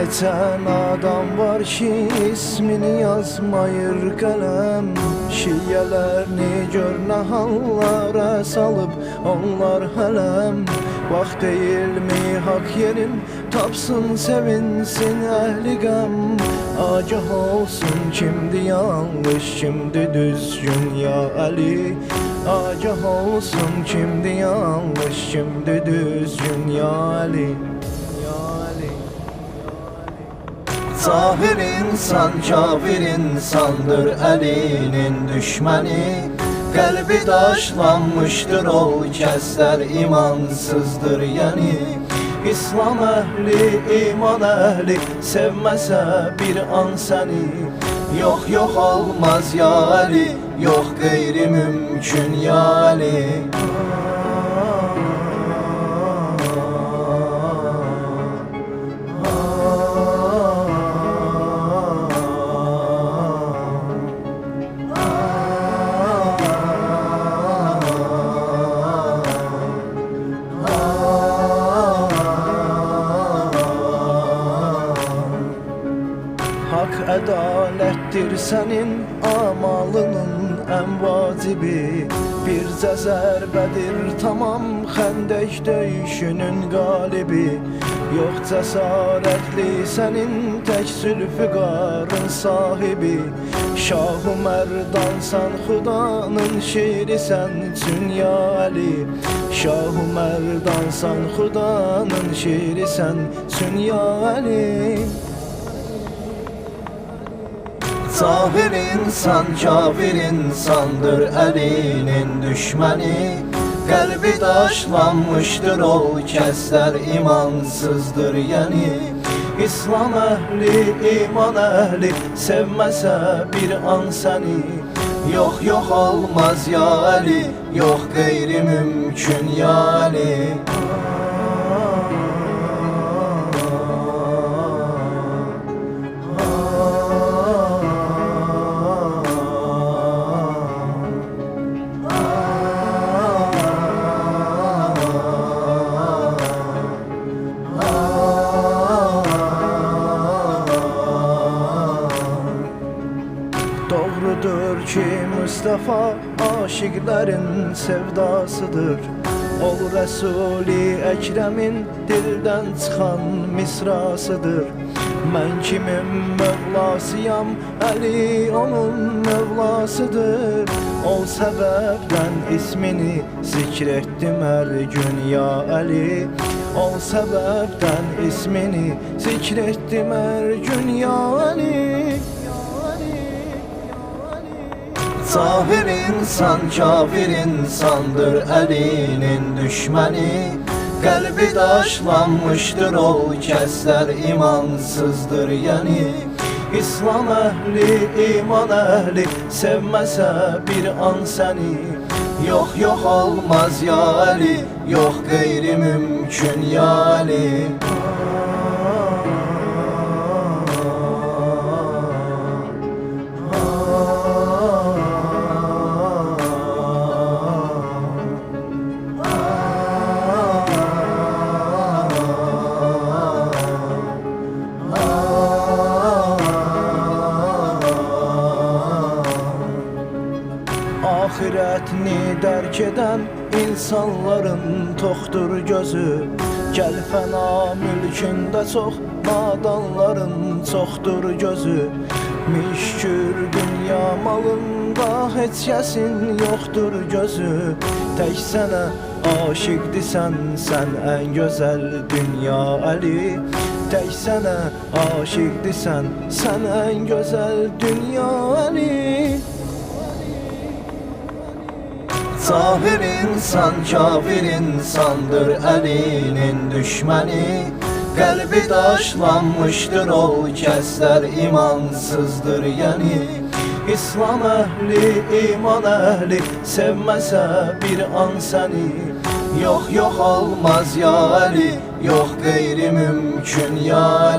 neçə adam var ki ismini yazmayır qələm Şiyələrini gör nə hallara salıb onlar hələm Vaxt deyilmi hak yerin tapsın sevinsin əhli qəm Agah olsun kimdi yanlış kimdi düzgün ya Ali. Agah olsun kimdi yanlış kimdi düzgün Ya Ali Zahir insan kafir insandır elinin düşməni Qəlbi daşlanmışdır ol kəslər imansızdır yəni İslam əhli, iman əhli sevməsə bir an səni Yox yox olmaz ya Ali, yox qeyri mümkün ya Ali Hak ədalətdir sənin amalının ən vacibi Bir zərbədir tamam xəndək döyüşünün qalibi. Yox cəsarətli sənin tək zülfüqarın sahibi. Şahı mərdansan xudanın şeirisən üçün ya Ali Şahı mərdansan xudanın şeirisən üçün ya Ali Zahir insan kafir insandır elinin düşməni Qəlbi daşlanmışdır ol kəslər imansızdır yəni İslam əhli, iman əhli sevməsə bir an səni Yox yox olmaz ya Ali, yox qeyri mümkün ya Ali Doğrudur ki Mustafa aşıkların sevdasıdır. Ol Resulü Ekrem'in dilden çıkan misrasıdır. Ben kimin Mevlasıyam. Ali onun Mevlasıdır. O sebepten ismini zikrettim her gün ya Ali. O sebepten ismini zikrettim her gün ya Ali Zahir insan kafir insandır. Elinin düşməni Qəlbi daşlanmışdır ol kəslər imansızdır yəni İslam əhli, iman əhli sevməsə bir an səni Yox yox olmaz ya Ali, yox qeyri mümkün ya Ali Ahirətini dərk edən insanların toxdur gözü. Gəl fəna mülkündə çox nadanların çoxdur gözü. Müşkür dünya malında heç kəsin yoxdur gözü. Tək sənə aşiqdisən sən ən gözəl dünya Əli. Tək sənə aşiqdisən sən ən gözəl dünya Əli Zahir insan kafir insandır elinin düşməni Qəlbi daşlanmışdır ol kəslər imansızdır yəni İslam əhli, iman əhli sevməsə bir an səni Yox yox olmaz ya Ali, yox qeyri mümkün ya